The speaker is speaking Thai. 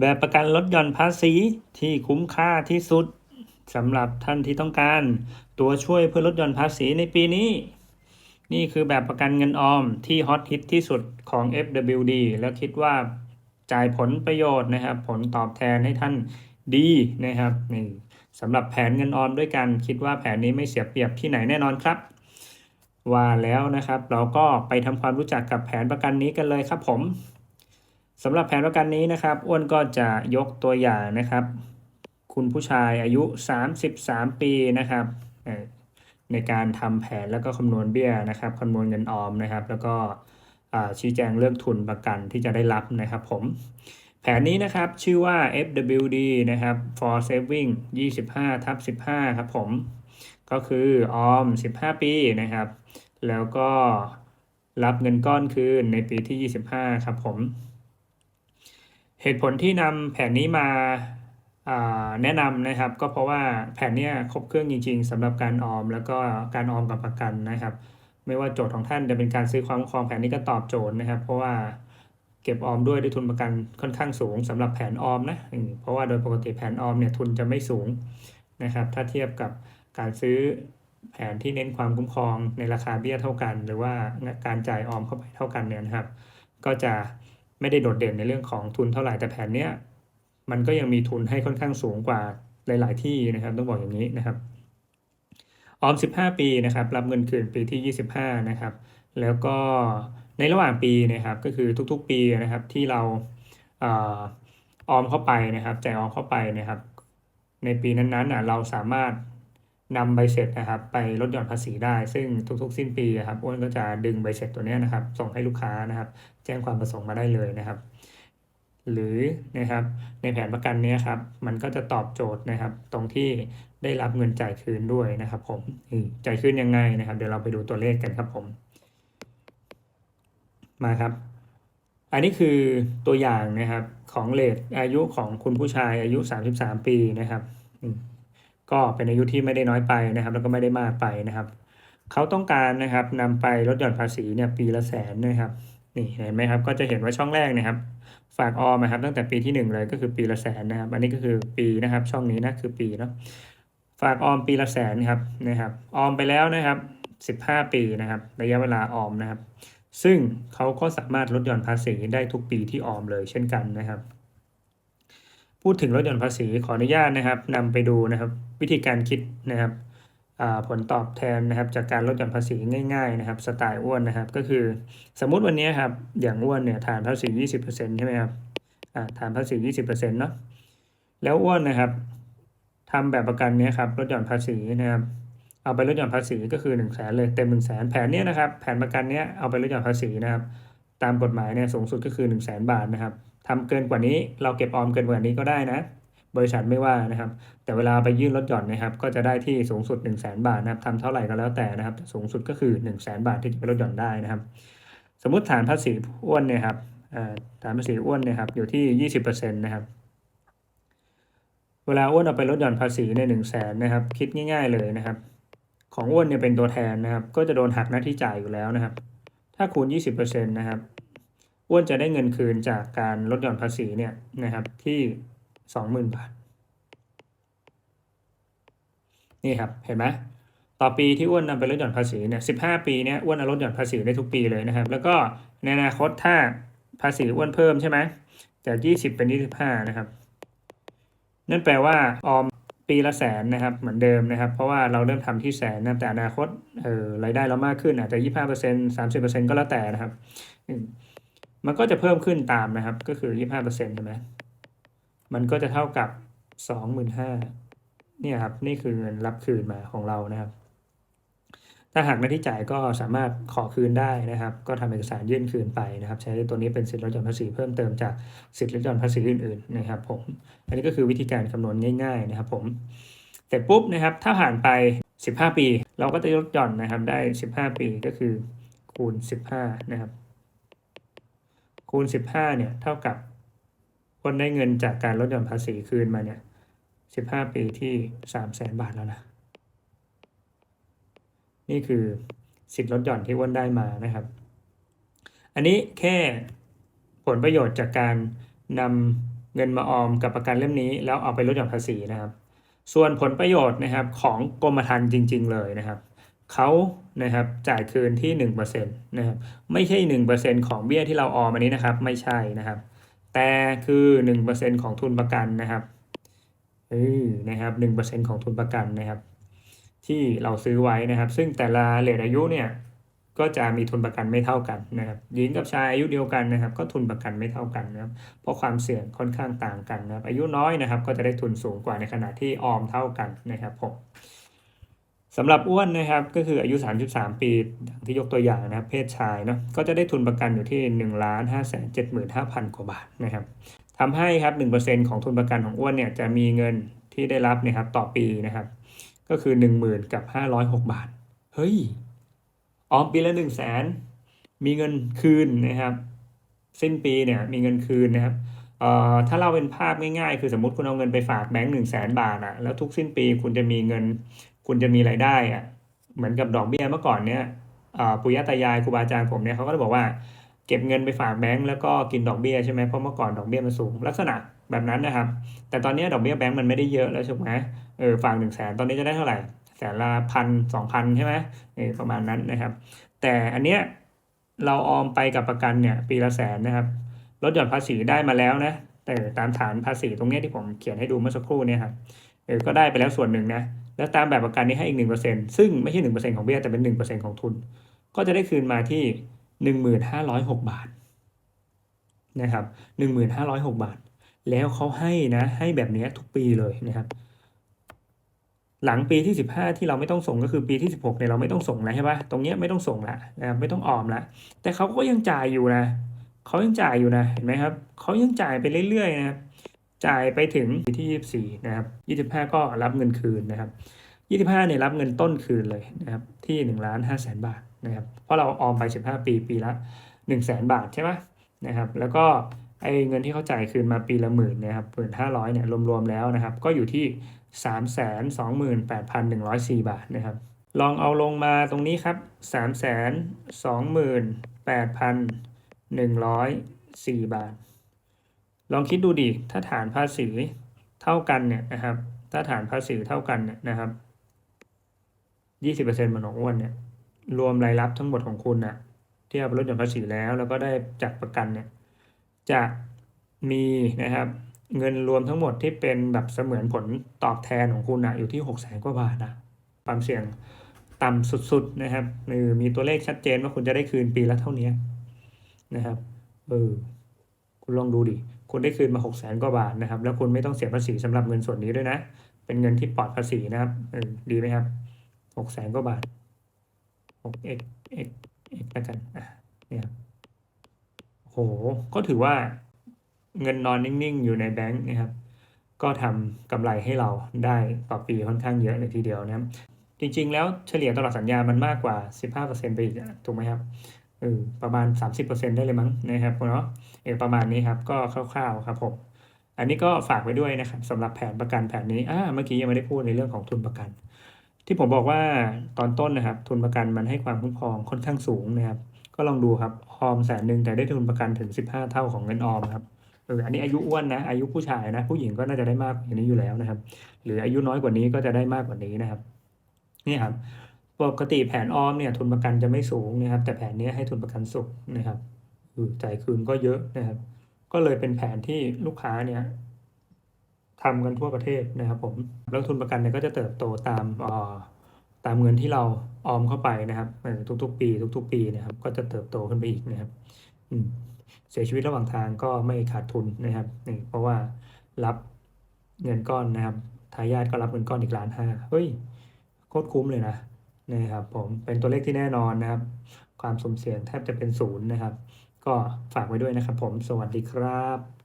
แบบประกันลดหย่อนภาษีที่คุ้มค่าที่สุดสำหรับท่านที่ต้องการ ตัวช่วยเพื่อลดหย่อนภาษีในปีนี้ นี่คือแบบประกันเงินออมที่ฮอตฮิตที่สุดของ FWD แล้วคิดว่าจ่ายผลประโยชน์นะครับ ผลตอบแทนให้ท่านดีนะครับนี่สำหรับแผนเงินออมด้วยกัน คิดว่าแผนนี้ไม่เสียเปรียบที่ไหนแน่นอนครับ ว่าแล้วนะครับ เราก็ไปทำความรู้จักกับแผนประกันนี้กันเลยครับผม สำหรับแผนประกันนี้นะครับอ้วนก็จะยกตัวอย่างนะครับ คุณผู้ชายอายุ 33 ปีนะครับในการทำแผนแล้วก็คำนวณเบี้ยนะครับคำนวณเงินออมนะครับ แล้วก็ชี้แจงเรื่องทุนประกันที่จะได้รับนะครับผมแผนนี้นะครับชื่อว่า FWD นะครับ for saving 25ทับ15 ครับผม ก็คือออม 15 ปีนะครับ แล้วก็รับเงินก้อนคืนในปีที่ 25 ครับผม เหตุผลที่นำแผนนี้มาแนะนำนะครับ ก็เพราะว่าแผนนี้ครบเครื่องจริง ๆสำหรับการออม แล้วก็การออมกับประกันนะครับ ไม่ว่าโจทย์ของท่านจะเป็นการซื้อความคุ้มครองแผนนี้ก็ตอบโจทย์นะครับ เพราะว่าเก็บออมด้วยด้วยทุนประกันค่อนข้างสูงสำหรับแผนออมนะเพราะว่าโดยปกติแผนออมเนี่ยทุนจะไม่สูงนะครับ ถ้าเทียบกับการซื้อแผนที่เน้นความคุ้มครองในราคาเบี้ยเท่ากัน หรือว่าการจ่ายออมเข้าไปเท่ากันเนี่ยนะครับ ก็จะ ไม่ได้โดดเด่นในเรื่องของทุนเท่าไหร่แต่แผนเนี้ยมันก็ยังมีทุนให้ค่อนข้างสูงกว่าหลาย ๆ ที่นะครับ ต้องบอกอย่างนี้นะครับออม 15 ปีนะครับรับเงินคืนปีที่ 25 นะครับ แล้วก็ในระหว่างปีนะครับก็คือทุกๆปีนะครับที่เราเออมเข้าไปนะครับจ่ายออมเข้าไปนะครับ ในปีนั้นๆอะเราสามารถ นำใบเสร็จนะครับไปลดหย่อนภาษีได้ ซึ่งทุกๆ สิ้นปีอะครับอ้วนก็จะดึงใบเสร็จตัวนี้นะครับ ส่งให้ลูกค้านะครับ แจ้งความประสงค์มาได้เลยนะครับ หรือนะครับในแผนประกันนี้ครับมันก็จะตอบโจทย์นะครับ ตรงที่ได้รับเงินจ่ายคืนด้วยนะครับ ผมอืมจ่ายคืนยังไงนะครับ เดี๋ยวเราไปดูตัวเลขกันครับผม มาครับอันนี้คือตัวอย่างนะครับของเลทอายุของคุณผู้ชายอายุ 33 ปีนะครับ ก็เป็นอายุที่ไม่ได้น้อยไปนะครับ แล้วก็ไม่ได้มากไปนะครับเขาต้องการนะครับนำไปลดหย่อนภาษีเนี่ยปีละแสนนะครับนี่เห็นไหมครับก็จะเห็นว่าช่องแรกนะครับฝากออมนะครับตั้งแต่ปีที่หนึ่งเลยก็คือปีละแสนนะครับ อันนี้ก็คือปีนะครับ ช่องนี้นะคือปีเนาะฝากออมปีละแสนครับนะครับ ออมไปแล้วนะครับสิบห้าปีนะครับ ระยะเวลาออมนะครับ ซึ่งเขาก็สามารถลดหย่อนภาษีได้ทุกปีที่ออมเลยเช่นกันนะครับ พูดถึงลดหย่อนภาษีขออนุญาตนะครับนำไปดูนะครับวิธีการคิดนะครับผลตอบแทนนะครับจากการลดหย่อนภาษีง่ายๆนะครับสไตล์อ้วนนะครับก็คือสมมุติวันนี้ครับอย่างอ้วนเนี่ยฐานภาษี 20%ใช่ไหมครับฐานภาษี 20%เนาะแล้วอ้วนนะครับทำแบบประกันนี้ครับลดหย่อนภาษีนะครับเอาไปลดหย่อนภาษีก็คือ1นึ่งแสนเลยเต็ม1นึ่งแสนแผนเนี้ยนะครับแผนประกันเนี้ยเอาไปลดหย่อนภาษีนะครับตามกฎหมายเนี่ยสูงสุดก็คือ1นึ่งแสนบาทนะครับ ทำเกินกว่านี้ เราเก็บออมเกินกว่านี้ก็ได้นะ บริษัทไม่ว่านะครับ แต่เวลาไปยื่นลดหย่อนนะครับ ก็จะได้ที่สูงสุด1นึ่งแสนบาทนะครับทำเท่าไหร่ก็แล้วแต่นะครับ สูงสุดก็คือ1นึ่งแสนบาทที่จะไปลดหย่อนได้นะครับ สมมติฐานภาษีอ้วนเนี่ยครับฐานภาษีอ้วนเนี่ยครับอยู่ที่ 20%นะครับเวลาอ้วนเอาไปลดหย่อนภาษีใน1นึ่งแสนนะครับ คิดง่าย ๆเลยนะครับ ของอ้วนเนี่ยเป็นตัวแทนนะครับ ก็จะโดนหักหน้าที่จ่ายอยู่แล้วนะครับ ถ้าคูณ 20%นะครับ อ้วนจะได้เงินคืนจากการลดหย่อนภาษีเนี่ยนะครับที่20,000บาท นี่ครับเห็นไหมต่อปีที่อ้วนนำไปลดหย่อนภาษีเนี่ย15ปีเนี่ยอ้วนลดหย่อนภาษีได้ทุกปีเลยนะครับ แล้วก็ในอนาคตถ้าภาษีอ้วนเพิ่มใช่ไหมจาก20เป็น25นะครับ นั่นแปลว่าออมปีละแสนนะครับเหมือนเดิมนะครับ เพราะว่าเราเริ่มทำที่แสนนะแต่อนาคตเออรายได้เรามากขึ้นอาจจะยี่ห้าเปอร์เซ็นต์สามสิบเปอร์เซ็นต์ก็แล้วแต่นะครับ มันก็จะเพิ่มขึ้นตามนะครับ ก็คือยี่ห้าเปอร์เซ็นต์ใช่ไหมมันก็จะเท่ากับสองหมื่นห้าเนี่ยครับ นี่คือเงินรับคืนมาของเรานะครับ ถ้าหากหน้าที่จ่ายก็สามารถขอคืนได้นะครับ ก็ทำเอกสารยื่นคืนไปนะครับ ใช้ตัวนี้เป็นสิทธิลดหย่อนภาษีเพิ่มเติมจากสิทธิลดหย่อนภาษีอื่นๆนะครับ ผม อันนี้ก็คือวิธีการคำนวณง่าย ๆ นะครับ ผมเสร็จปุ๊บนะครับ ถ้าผ่านไป 15 ปี เราก็จะลดหย่อนนะครับ ได้ 15 ปีก็คือคูณ 15 นะครับ คูณ 15 เนี่ย เท่ากับคนได้เงินจากการลดหย่อนภาษีคืนมาเนี่ย 15 ปีที่ 3 0 0แสนบาทแล้วนะ นี่คือสิทธิลดหย่อนที่อ้วนได้มานะครับ อันนี้แค่ผลประโยชน์จากการนำเงินมาออมกับประกันเล่มนี้ แล้วเอาไปลดหย่อนภาษีนะครับ ส่วนผลประโยชน์นะครับของกรมธรรม์จริง ๆ เลยนะครับ เขานะครับจ่ายคืนที่หนึ่งเปอร์เซ็นต์นะครับไม่ใช่หนึ่งเปอร์เซ็นต์ของเบี้ยที่เราออมอันนี้นะครับ ไม่ใช่นะครับ แต่คือหนึ่งเปอร์เซ็นต์ของทุนประกันนะครับเออนะครับหนึ่งเปอร์เซ็นต์ของทุนประกันนะครับ ที่เราซื้อไว้นะครับ ซึ่งแต่ละเลทอายุเนี่ยก็จะมีทุนประกันไม่เท่ากันนะครับหญิงกับชายอายุเดียวกันนะครับ ก็ทุนประกันไม่เท่ากันนะครับ เพราะความเสี่ยงค่อนข้างต่างกันนะครับ อายุน้อยนะครับ ก็จะได้ทุนสูงกว่าในขณะที่ออมเท่ากันนะครับผม สำหรับอ้วนนะครับก็คืออายุ 33 ปีที่ยกตัวอย่างนะครับเพศชายเนาะก็จะได้ทุนประกันอยู่ที่1นึ่งล้านห้าแสนเจ็ดหมื่นห้าพันกว่าบาทนะครับทำให้ครับ1%ของทุนประกันของอ้วนเนี่ยจะมีเงินที่ได้รับนะครับต่อปีนะครับก็คือ10,000กับ506บาท เฮ้ย ออมปีละ1 0 0 0 0แสนมีเงินคืนนะครับ สิ้นปีเนี่ยมีเงินคืนนะครับเอ่อถ้าเราเป็นภาพง่ายๆ คือสมมติคุณเอาเงินไปฝากแบงก์หนึ่งแสนบาทอะแล้วทุกสิ้นปีคุณจะมีเงิน คุณจะมีรายได้อะเหมือนกับดอกเบี้ยเมื่อก่อนเนี่ยปู่ย่าตายายครูบาอาจารย์ผมเนี่ยเขาก็จะบอกว่าเก็บเงินไปฝากแบงก์แล้วก็กินดอกเบี้ยใช่ไหมเพราะเมื่อก่อนดอกเบี้ยมันสูงลักษณะแบบนั้นนะครับ แต่ตอนนี้ดอกเบี้ยแบงก์มันไม่ได้เยอะแล้วใช่ไหมเออฝากหนึ่งแสนตอนนี้จะได้เท่าไหร่แสนละพันสองพันใช่ไหมเออประมาณนั้นนะครับ แต่อันเนี้ยเราออมไปกับประกันเนี่ยปีละแสนนะครับลดหย่อนภาษีได้มาแล้วนะแต่ตามฐานภาษีตรงเนี้ยที่ผมเขียนให้ดูเมื่อสักครู่เนี่ยครับ เออก็ได้ไปแล้วส่วนหนึ่งนะ แล้วตามแบบประกันนี้ให้อีกหนึ่งเปอร์เซ็นซึ่งไม่ใช่หนึ่งเปอร์เซ็นของเบี้ยแต่เป็นหนึ่งเปอร์เซ็นของทุน ก็จะได้คืนมาที่หนึ่งหมื่นห้าร้อยหกบาทนะครับหนึ่งหมื่นห้าร้อยหกบาท แล้วเขาให้นะ ให้แบบนี้ทุกปีเลยนะครับหลังปีที่ 15 ที่เราไม่ต้องส่งก็คือปีที่ 16เนี่ยเราไม่ต้องส่งแล้วใช่ปะตรงเนี้ยไม่ต้องส่งละนะไม่ต้องออมละแต่เขาก็ยังจ่ายอยู่นะเขายังจ่ายอยู่นะเห็นไหมครับเขายังจ่ายไปเรื่อยๆนะครับ จ่ายไปถึงปีที่ 24 นะครับ 25 ก็รับเงินคืนนะครับ 25 เนี่ยรับเงินต้นคืนเลยนะครับที่1ล้าน5แสนบาทนะครับเพราะเราออมไป 15 ปีปีละ1แสนบาทใช่ไหมนะครับแล้วก็ไอ้เงินที่เขาจ่ายคืนมาปีละหมื่นนะครับหมื่นห้าร้อยเนี่ยรวมๆแล้วนะครับ ก็อยู่ที่3 2 8 1 0 4บาทนะครับ ลองเอาลงมาตรงนี้ครับ3 2 8 1 0 4บาท ลองคิดดูดิถ้าฐานภาษีเท่ากันเนี่ยนะครับ ถ้าฐานภาษีเท่ากันเนี่ยนะครับ20%มันของอ้วนเนี่ย รวมรายรับทั้งหมดของคุณนะที่เอาไปลดหย่อนภาษีแล้วแล้วก็ได้จากประกันเนี่ย จะมีนะครับเงินรวมทั้งหมดที่เป็นแบบเสมือนผลตอบแทนของคุณนะอยู่ที่หกแสนกว่าบาทนะความเสี่ยงต่ำสุดๆนะครับเออมีตัวเลขชัดเจนว่าคุณจะได้คืนปีละเท่านี้นะครับเออคุณลองดูดิ คุณได้คืนมาหกแสนกว่าบาทนะครับ แล้วคุณไม่ต้องเสียภาษีสำหรับเงินส่วนนี้ด้วยนะ เป็นเงินที่ปลอดภาษีนะครับดีไหมครับหกแสนกว่าบาทหกเอ็กเอ็กเอ็กล้วกันอะเนี่ยโหก็ถือว่าเงินนอนนิ่งๆ อยู่ในแบงค์นะครับ ก็ทำกำไรให้เราได้ต่อปีค่อนข้างเยอะเลยทีเดียวนะครับจริงๆ แล้วเฉลี่ยตลอดสัญญามันมากกว่า 15%ไปอีกถูกไหมครับ เออประมาณ 30%ได้เลยมั้งนะครับเนาะเออประมาณนี้ครับก็คร่าวๆครับผมอันนี้ก็ฝากไว้ด้วยนะครับสำหรับแผนประกันแผนนี้อ่าเมื่อกี้ยังไม่ได้พูดในเรื่องของทุนประกัน ที่ผมบอกว่าตอนต้นนะครับ ทุนประกันมันให้ความคุ้มครองค่อนข้างสูงนะครับ ก็ลองดูครับออมแสนหนึ่งแต่ได้ทุนประกันถึง 15 เท่าของเงินออมครับเอออันนี้อายุอ้วนนะอายุผู้ชายนะ ผู้หญิงก็น่าจะได้มากกว่านี้อยู่แล้วนะครับ หรืออายุน้อยกว่านี้ก็จะได้มากกว่านี้นะครับนี่ครับ ปกติแผนออมเนี่ยทุนประกันจะไม่สูงนะครับ แต่แผนนี้ให้ทุนประกันสูงนะครับอือจ่ายคืนก็เยอะนะครับ ก็เลยเป็นแผนที่ลูกค้าเนี่ยทำกันทั่วประเทศนะครับ ผมแล้วทุนประกันเนี่ยก็จะเติบโตตามอ่อตามเงินที่เราออมเข้าไปนะครับทุกๆ ปี ทุก ๆ ปีนะครับ ก็จะเติบโตขึ้นไปอีกนะครับเสียชีวิตระหว่างทางก็ไม่ขาดทุนนะครับนี่เพราะว่ารับเงินก้อนนะครับทายาทก็รับเงินก้อนอีกล้านห้าเฮ้ยโคตรคุ้มเลยนะ นะครับผมเป็นตัวเลขที่แน่นอนนะครับ ความสมเสี่ยงแทบจะเป็นศูนย์นะครับ ก็ฝากไว้ด้วยนะครับผมสวัสดีครับ